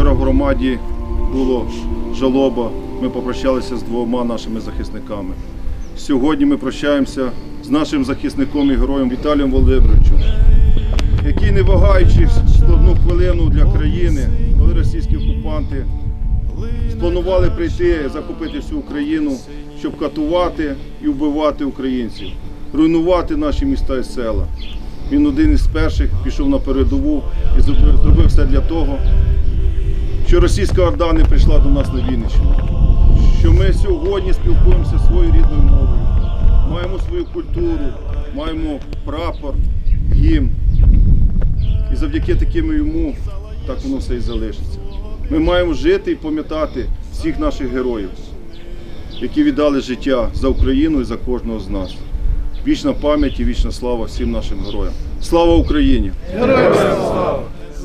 громаді було жалоба. Ми попрощалися з двома нашими захисниками. Сьогодні ми прощаємося з нашим захисником і героєм Віталієм Володимировичем, який, не вагаючи складну хвилину для країни, коли російські окупанти спланували прийти, захопити всю Україну, щоб катувати і вбивати українців, руйнувати наші міста і села. Він один із перших пішов на передову і зробив все для того, що російська орда не прийшла до нас на Вінниччину. Що ми сьогодні спілкуємося своєю рідною мовою, маємо свою культуру, маємо прапор, гімн. І завдяки таким йому так воно все і залишиться. Ми маємо жити і пам'ятати всіх наших героїв, які віддали життя за Україну і за кожного з нас. Вічна пам'ять і вічна слава всім нашим героям. Слава Україні!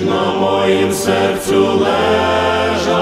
На моїм серцю лежав.